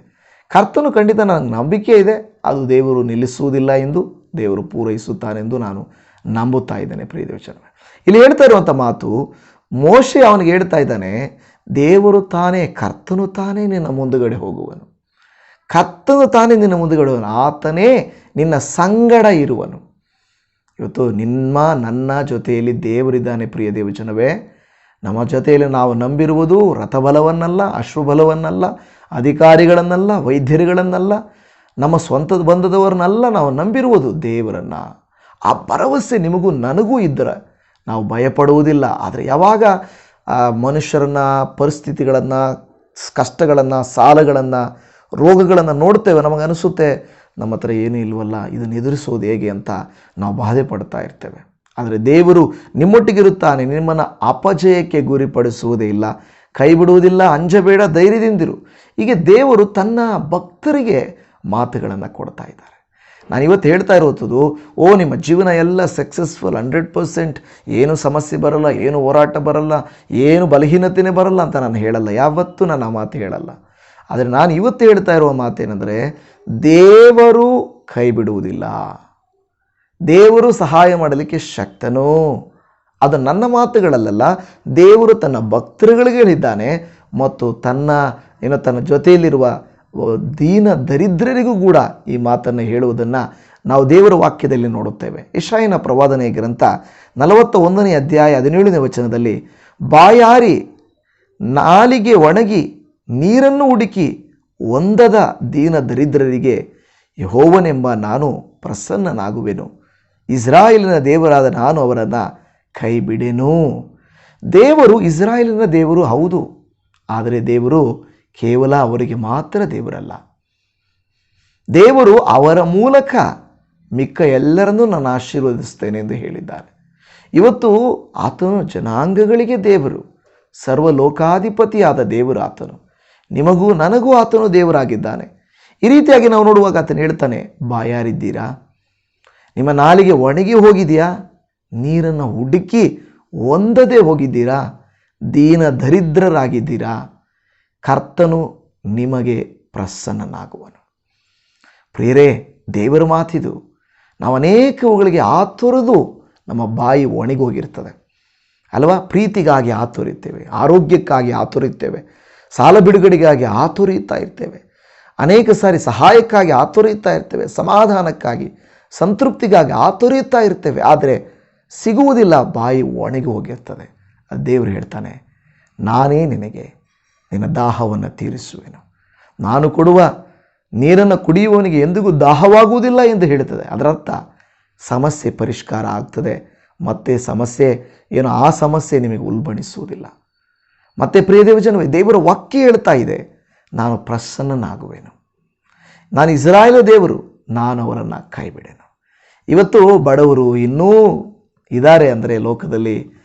ಕರ್ತನು ಖಂಡಿತ ನನಗೆ ನಂಬಿಕೆ ಇದೆ, ಅದು ದೇವರು ನಿಲ್ಲಿಸುವುದಿಲ್ಲ ಎಂದು ದೇವರು ಪೂರೈಸುತ್ತಾನೆಂದು ನಾನು ನಂಬುತ್ತಾ ಇದ್ದೇನೆ ಪ್ರಿಯ ದೇವಚನ ಇಲ್ಲಿ ಹೇಳ್ತಾ ಇರುವಂಥ ಮಾತು, ಮೋಶೆ ಅವನಿಗೆ ಹೇಳ್ತಾ ಇದ್ದಾನೆ, ದೇವರು ತಾನೇ, ಕರ್ತನು ತಾನೇ ನಿನ್ನ ಮುಂದುಗಡೆ ಹೋಗುವನು. ಕರ್ತನು ತಾನೇ ನಿನ್ನ ಮುಂದುಗಡೆ ಹೋಗುವನು. ಆತನೇ ನಿನ್ನ ಸಂಗಡ ಇರುವನು. ಇವತ್ತು ನಿಮ್ಮ, ನನ್ನ ಜೊತೆಯಲ್ಲಿ ದೇವರಿದ್ದಾನೆ ಪ್ರಿಯ ದೇವಚನವೇ ನಮ್ಮ ಜೊತೆಯಲ್ಲಿ ನಾವು ನಂಬಿರುವುದು ರಥಬಲವನ್ನಲ್ಲ ಅಶ್ವಬಲವನ್ನಲ್ಲ ಅಧಿಕಾರಿಗಳನ್ನಲ್ಲ, ವೈದ್ಯರುಗಳನ್ನಲ್ಲ ನಮ್ಮ ಸ್ವಂತದ ಬಂಧದವರನ್ನೆಲ್ಲ ನಾವು ನಂಬಿರುವುದು ದೇವರನ್ನು. ಆ ಭರವಸೆ ನಿಮಗೂ ನನಗೂ ಇದ್ದರೆ ನಾವು ಭಯಪಡುವುದಿಲ್ಲ. ಆದರೆ ಯಾವಾಗ ಮನುಷ್ಯರನ್ನ, ಪರಿಸ್ಥಿತಿಗಳನ್ನು ಕಷ್ಟಗಳನ್ನು, ಸಾಲಗಳನ್ನು, ರೋಗಗಳನ್ನು ನೋಡ್ತೇವೆ, ನಮಗೆ ಅನಿಸುತ್ತೆ, ನಮ್ಮ ಹತ್ರ ಏನೂ ಇಲ್ವಲ್ಲ, ಇದನ್ನು ಎದುರಿಸೋದು ಹೇಗೆ ಅಂತ ನಾವು ಬಾಧೆ ಪಡ್ತಾ ಇರ್ತೇವೆ. ಆದರೆ ದೇವರು ನಿಮ್ಮೊಟ್ಟಿಗಿರುತ್ತಾನೆ, ನಿಮ್ಮನ್ನು ಅಪಜಯಕ್ಕೆ ಗುರಿಪಡಿಸುವುದೇ ಇಲ್ಲ, ಕೈ ಬಿಡುವುದಿಲ್ಲ, ಅಂಜಬೇಡ, ಧೈರ್ಯದಿಂದಿರು. ಹೀಗೆ ದೇವರು ತನ್ನ ಭಕ್ತರಿಗೆ ಮಾತುಗಳನ್ನು ಕೊಡ್ತಾ ಇದ್ದಾರೆ. ನಾನು ಇವತ್ತು ಹೇಳ್ತಾ ಇರೋದು, ಓ, ನಿಮ್ಮ ಜೀವನ ಎಲ್ಲ ಸಕ್ಸಸ್ಫುಲ್ ಹಂಡ್ರೆಡ್ ಪರ್ಸೆಂಟ್ ಏನು ಸಮಸ್ಯೆ ಬರಲ್ಲ, ಏನು ಹೋರಾಟ ಬರಲ್ಲ, ಏನು ಬಲಹೀನತೆಯೇ ಬರಲ್ಲ ಅಂತ ನಾನು ಹೇಳಲ್ಲ. ಯಾವತ್ತೂ ನಾನು ಆ ಮಾತು ಹೇಳಲ್ಲ. ಆದರೆ ನಾನು ಇವತ್ತು ಹೇಳ್ತಾ ಇರುವ ಮಾತೇನೆಂದರೆ, ದೇವರು ಕೈ ಬಿಡುವುದಿಲ್ಲ. ದೇವರು ಸಹಾಯ ಮಾಡಲಿಕ್ಕೆ ಶಕ್ತನೋ. ಅದು ನನ್ನ ಮಾತುಗಳಲ್ಲ ದೇವರು ತನ್ನ ಭಕ್ತರುಗಳಿಗೆ ಹೇಳಿದ್ದಾನೆ ಮತ್ತು ತನ್ನ, ಏನೋ ತನ್ನ ಜೊತೆಯಲ್ಲಿರುವ ದೀನ ದರಿದ್ರರಿಗೂ ಕೂಡ ಈ ಮಾತನ್ನು ಹೇಳುವುದನ್ನು ನಾವು ದೇವರ ವಾಕ್ಯದಲ್ಲಿ ನೋಡುತ್ತೇವೆ. ಇಶಾಯಿನ ಪ್ರವಾದನೆಯ ಗ್ರಂಥ ನಲವತ್ತ ಒಂದನೇ ಅಧ್ಯಾಯ ಹದಿನೇಳನೇ ವಚನದಲ್ಲಿ, ಬಾಯಾರಿ ನಾಲಿಗೆ ಒಣಗಿ ನೀರನ್ನು ಹುಡುಕಿ ಒಂದದ ದೀನ ದರಿದ್ರರಿಗೆ ಯಹೋವನೆಂಬ ನಾನು ಪ್ರಸನ್ನನಾಗುವೆನು. ಇಸ್ರಾಯೇಲಿನ ದೇವರಾದ ನಾನು ಅವರನ್ನು ಕೈ ಬಿಡೆನು ದೇವರು ಇಸ್ರಾಯೇಲಿನ ದೇವರು ಹೌದು, ಆದರೆ ದೇವರು ಕೇವಲ ಅವರಿಗೆ ಮಾತ್ರ ದೇವರಲ್ಲ. ದೇವರು ಅವರ ಮೂಲಕ ಮಿಕ್ಕ ಎಲ್ಲರನ್ನೂ ನಾನು ಆಶೀರ್ವದಿಸ್ತೇನೆ ಎಂದು ಹೇಳಿದ್ದಾರೆ. ಇವತ್ತು ಆತನು ಜನಾಂಗಗಳಿಗೆ ದೇವರು, ಸರ್ವಲೋಕಾಧಿಪತಿಯಾದ ದೇವರು ಆತನು. ನಿಮಗೂ ನನಗೂ ಆತನು ದೇವರಾಗಿದ್ದಾನೆ. ಈ ರೀತಿಯಾಗಿ ನಾವು ನೋಡುವಾಗ ಆತನು ಹೇಳ್ತಾನೆ, ಬಾಯಾರಿದ್ದೀರಾ? ನಿಮ್ಮ ನಾಲಿಗೆ ಒಣಗಿ ಹೋಗಿದೆಯಾ? ನೀರನ್ನು ಹುಡುಕಿ ಒಂದದೇ ಹೋಗಿದ್ದೀರಾ? ದೀನ ದರಿದ್ರರಾಗಿದ್ದೀರಾ ಕರ್ತನು ನಿಮಗೆ ಪ್ರಸನ್ನನಾಗುವನು. ಪ್ರಿಯರೇ, ದೇವರ ಮಾತಿದು ನಾವು ಅನೇಕವುಗಳಿಗೆ ಆತುರದು ನಮ್ಮ ಬಾಯಿ ಒಣಗೋಗಿರ್ತದೆ. ಅಲ್ವಾ? ಪ್ರೀತಿಗಾಗಿ ಆತುರಿತೇವೆ ಆರೋಗ್ಯಕ್ಕಾಗಿ ಆತುರಿತೇವೆ ಸಾಲ ಬಿಡುಗಡೆಗಾಗಿ ಆತುರಿತಾ ಇರ್ತೇವೆ, ಅನೇಕ ಸಾರಿ ಸಹಾಯಕ್ಕಾಗಿ ಆತುರಿತಾ ಇರ್ತೇವೆ, ಸಮಾಧಾನಕ್ಕಾಗಿ, ಸಂತೃಪ್ತಿಗಾಗಿ ಆತುರಿತಾ ಇರ್ತೇವೆ, ಆದರೆ ಸಿಗುವುದಿಲ್ಲ, ಬಾಯಿ ಒಣಗಿ ಹೋಗಿರ್ತದೆ. ಅದು ದೇವರು ಹೇಳ್ತಾನೆ, ನಾನೇ ನಿನಗೆ ನಿನ್ನ ದಾಹವನ್ನು ತೀರಿಸುವೆನು. ನಾನು ಕೊಡುವ ನೀರನ್ನು ಕುಡಿಯುವವನಿಗೆ ಎಂದಿಗೂ ದಾಹವಾಗುವುದಿಲ್ಲ ಎಂದು ಹೇಳುತ್ತದೆ. ಅದರರ್ಥ ಸಮಸ್ಯೆ ಪರಿಷ್ಕಾರ ಆಗ್ತದೆ. ಮತ್ತೆ ಸಮಸ್ಯೆ ಏನು? ಆ ಸಮಸ್ಯೆ ನಿಮಗೆ ಉಲ್ಬಣಿಸುವುದಿಲ್ಲ. ಮತ್ತೆ ಪ್ರಿಯ ದೇವಜನವೇ, ದೇವರ ವಾಕ್ಯ ಹೇಳ್ತಾ ಇದೆ, ನಾನು ಪ್ರಸನ್ನನಾಗುವೆನು. ನಾನು ಇಸ್ರಾಯೇಲ ದೇವರು, ನಾನು ಅವರನ್ನು ಕೈಬಿಡೆನು. ಇವತ್ತು ಬಡವರು ಇನ್ನೂ ಇದ್ದಾರೆ ಅಂದರೆ ಲೋಕದಲ್ಲಿ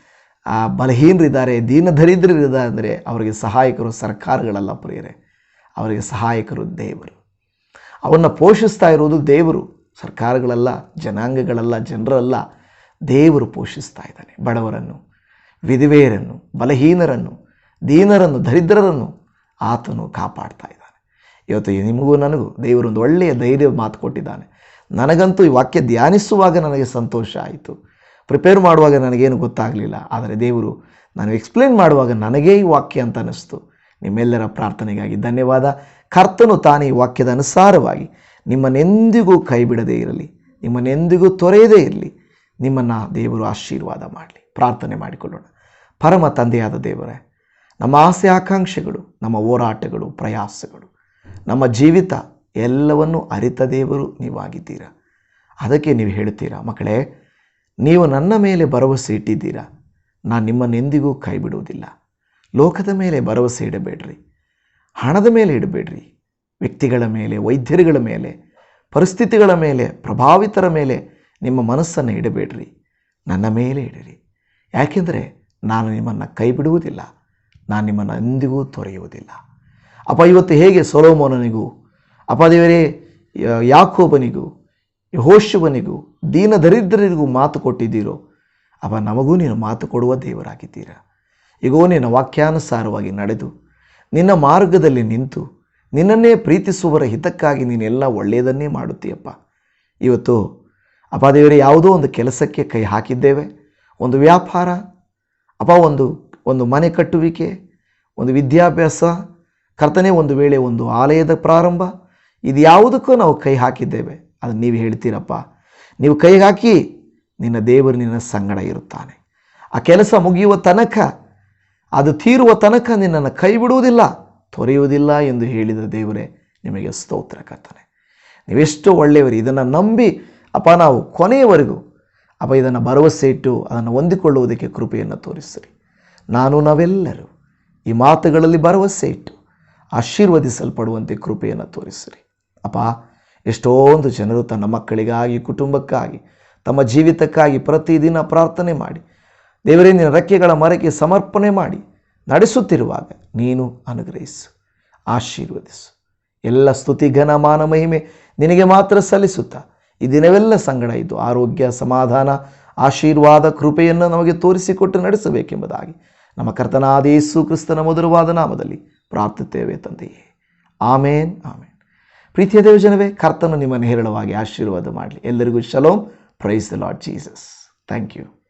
ಆ, ಬಲಹೀನರಿದ್ದಾರೆ, ದೀನದರಿದ್ರರಿದ್ದಾರೆ ಅಂದರೆ ಅವರಿಗೆ ಸಹಾಯಕರು ಸರ್ಕಾರಗಳಲ್ಲ ಪ್ರಿಯರೇ. ಅವರಿಗೆ ಸಹಾಯಕರು ದೇವರು. ಅವನ್ನು ಪೋಷಿಸ್ತಾ ಇರುವುದು ದೇವರು. ಸರ್ಕಾರಗಳಲ್ಲ, ಜನಾಂಗಗಳಲ್ಲ, ಜನರಲ್ಲ. ದೇವರು ಪೋಷಿಸ್ತಾ ಇದ್ದಾನೆ. ಬಡವರನ್ನು, ವಿಧವೆಯರನ್ನು, ಬಲಹೀನರನ್ನು, ದೀನರನ್ನು, ದರಿದ್ರರನ್ನು ಆತನು ಕಾಪಾಡ್ತಾ ಇದ್ದಾನೆ. ಇವತ್ತು ನಿಮಗೂ ನನಗೂ ದೇವರೊಂದು ಒಳ್ಳೆಯ ಧೈರ್ಯ ಮಾತು ಕೊಟ್ಟಿದ್ದಾನೆ. ನನಗಂತೂ ಈ ವಾಕ್ಯ ಧ್ಯಾನಿಸುವಾಗ ನನಗೆ ಸಂತೋಷ ಆಯಿತು. ಪ್ರಿಪೇರ್ ಮಾಡುವಾಗ ನನಗೇನು ಗೊತ್ತಾಗಲಿಲ್ಲ. ಆದರೆ ದೇವರು ನಾನು ಎಕ್ಸ್ಪ್ಲೇನ್ ಮಾಡುವಾಗ ನನಗೇ ಈ ವಾಕ್ಯ ಅಂತ ಅನ್ನಿಸ್ತು. ನಿಮ್ಮೆಲ್ಲರ ಪ್ರಾರ್ಥನೆಗಾಗಿ ಧನ್ಯವಾದ. ಕರ್ತನು ತಾನೇ ಈ ವಾಕ್ಯದ ಅನುಸಾರವಾಗಿ ನಿಮ್ಮನ್ನೆಂದಿಗೂ ಕೈ ಬಿಡದೇ ಇರಲಿ ನಿಮ್ಮನ್ನೆಂದಿಗೂ ತೊರೆಯದೇ ಇರಲಿ, ನಿಮ್ಮನ್ನು ದೇವರು ಆಶೀರ್ವಾದ ಮಾಡಲಿ. ಪ್ರಾರ್ಥನೆ ಮಾಡಿಕೊಳ್ಳೋಣ. ಪರಮ ತಂದೆಯಾದ ದೇವರೇ, ನಮ್ಮ ಆಸೆ ಆಕಾಂಕ್ಷೆಗಳು, ನಮ್ಮ ಹೋರಾಟಗಳು, ಪ್ರಯಾಸಗಳು, ನಮ್ಮ ಜೀವಿತ ಎಲ್ಲವನ್ನು ಅರಿತ ದೇವರು ನೀವಾಗಿದ್ದೀರಾ. ಅದಕ್ಕೆ ನೀವು ಹೇಳ್ತೀರಾ ಮಕ್ಕಳೇ ನೀವು ನನ್ನ ಮೇಲೆ ಭರವಸೆ ಇಟ್ಟಿದ್ದೀರಾ? ನಾನು ನಿಮ್ಮನ್ನೆಂದಿಗೂ ಕೈ ಬಿಡುವುದಿಲ್ಲ ಲೋಕದ ಮೇಲೆ ಭರವಸೆ ಇಡಬೇಡ್ರಿ. ಹಣದ ಮೇಲೆ ಇಡಬೇಡ್ರಿ. ವ್ಯಕ್ತಿಗಳ ಮೇಲೆ, ವೈದ್ಯರುಗಳ ಮೇಲೆ, ಪರಿಸ್ಥಿತಿಗಳ ಮೇಲೆ, ಪ್ರಭಾವಿತರ ಮೇಲೆ ನಿಮ್ಮ ಮನಸ್ಸನ್ನು ಇಡಬೇಡ್ರಿ. ನನ್ನ ಮೇಲೆ ಇಡಿರಿ. ಯಾಕೆಂದರೆ ನಾನು ನಿಮ್ಮನ್ನು ಕೈ ಬಿಡುವುದಿಲ್ಲ ನಾನು ನಿಮ್ಮನ್ನು ಎಂದಿಗೂ ತೊರೆಯುವುದಿಲ್ಲ. ಅಪ್ಪ, ಇವತ್ತು ಹೇಗೆ ಸೊಲೋಮೋನನಿಗೂ, ಅಪ್ಪ ದೇವರೇ ಯಾಕೋಬನಿಗೂ, ಯಹೋಶುವನಿಗೂ ದೀನ ದರಿದ್ರರಿಗೂ ಮಾತು ಕೊಟ್ಟಿದ್ದೀರೋ, ಅವ ನಮಗೂ ನೀನು ಮಾತು ಕೊಡುವ ದೇವರಾಗಿದ್ದೀರಾ? ಈಗೋ ನಿನ್ನ ವಾಕ್ಯಾನುಸಾರವಾಗಿ ನಡೆದು, ನಿನ್ನ ಮಾರ್ಗದಲ್ಲಿ ನಿಂತು, ನಿನ್ನನ್ನೇ ಪ್ರೀತಿಸುವವರ ಹಿತಕ್ಕಾಗಿ ನೀನೆಲ್ಲ ಒಳ್ಳೆಯದನ್ನೇ ಮಾಡುತ್ತೀಯಪ್ಪ. ಇವತ್ತು ಅಪ್ಪ ದೇವರೇ, ಯಾವುದೋ ಒಂದು ಕೆಲಸಕ್ಕೆ ಕೈ ಹಾಕಿದ್ದೇವೆ. ಒಂದು ವ್ಯಾಪಾರ, ಅಪ್ಪ ಒಂದು ಒಂದು ಮನೆ ಕಟ್ಟುವಿಕೆ, ಒಂದು ವಿದ್ಯಾಭ್ಯಾಸ, ಕರ್ತನೆ ಒಂದು ವೇಳೆ ಒಂದು ಆಲಯದ ಪ್ರಾರಂಭ ಇದು ಯಾವುದಕ್ಕೂ ನಾವು ಕೈ ಹಾಕಿದ್ದೇವೆ. ಅದು ನೀವು ಹೇಳ್ತೀರಪ್ಪ. ನೀವು ಕೈ ಹಾಕಿ ನಿನ್ನ ದೇವರು ನಿನ್ನ ಸಂಗಡ ಇರುತ್ತಾನೆ. ಆ ಕೆಲಸ ಮುಗಿಯುವ ತನಕ, ಅದು ತೀರುವ ತನಕ ನಿನ್ನನ್ನು ಕೈ ಬಿಡುವುದಿಲ್ಲ, ತೊರೆಯುವುದಿಲ್ಲ ಎಂದು ಹೇಳಿದ ದೇವರೇ, ನಿಮಗೆ ಸ್ತೋತ್ರ ಕರ್ತಾನೆ. ನೀವೆಷ್ಟು ಒಳ್ಳೆಯವರು, ಇದನ್ನು ನಂಬಿ, ಅಪ್ಪ ನಾವು ಕೊನೆಯವರೆಗೂ, ಅಪ್ಪ ಇದನ್ನು ಭರವಸೆ ಇಟ್ಟು ಅದನ್ನು ಹೊಂದಿಕೊಳ್ಳುವುದಕ್ಕೆ ಕೃಪೆಯನ್ನು ತೋರಿಸಿರಿ. ನಾನು ನಾವೆಲ್ಲರೂ ಈ ಮಾತುಗಳಲ್ಲಿ ಭರವಸೆ ಇಟ್ಟು ಆಶೀರ್ವದಿಸಲ್ಪಡುವಂತೆ ಕೃಪೆಯನ್ನು ತೋರಿಸಿರಿ. ಅಪ್ಪ ಎಷ್ಟೊಂದು ಜನರು ತನ್ನ ಮಕ್ಕಳಿಗಾಗಿ, ಕುಟುಂಬಕ್ಕಾಗಿ, ತಮ್ಮ ಜೀವಿತಕ್ಕಾಗಿ ಪ್ರತಿದಿನ ಪ್ರಾರ್ಥನೆ ಮಾಡಿ, ದೇವರೇ, ನಿನ್ನ ರೆಕ್ಕೆಗಳ ಮರಕ್ಕೆ ಸಮರ್ಪಣೆ ಮಾಡಿ ನಡೆಸುತ್ತಿರುವಾಗ ನೀನು ಅನುಗ್ರಹಿಸು, ಆಶೀರ್ವದಿಸು. ಎಲ್ಲ ಸ್ತುತಿ, ಘನ, ಮಾನ, ಮಹಿಮೆ ನಿನಗೆ ಮಾತ್ರ ಸಲ್ಲಿಸುತ್ತಾ ಈ ದಿನವೆಲ್ಲ ಸಂಗಡ ಇದ್ದು ಆರೋಗ್ಯ, ಸಮಾಧಾನ, ಆಶೀರ್ವಾದ, ಕೃಪೆಯನ್ನು ನಮಗೆ ತೋರಿಸಿಕೊಟ್ಟು ನಡೆಸಬೇಕೆಂಬುದಾಗಿ ನಮ್ಮ ಕರ್ತನಾದೇಸು ಕ್ರಿಸ್ತನ ಮಧುರವಾದ ನಾಮದಲ್ಲಿ ಪ್ರಾರ್ಥಿಸುತ್ತೇವೆ ತಂದೆಯೇ. ಆಮೇನ್ ಆಮೇನ್. ಪ್ರೀತಿಯ ದೇವಜನವೇ ಕರ್ತನು ನಿಮ್ಮನ್ನು ಹೇರಳವಾಗಿ ಆಶೀರ್ವಾದ ಮಾಡಲಿ. ಎಲ್ಲರಿಗೂ shalom. Praise the Lord Jesus thank you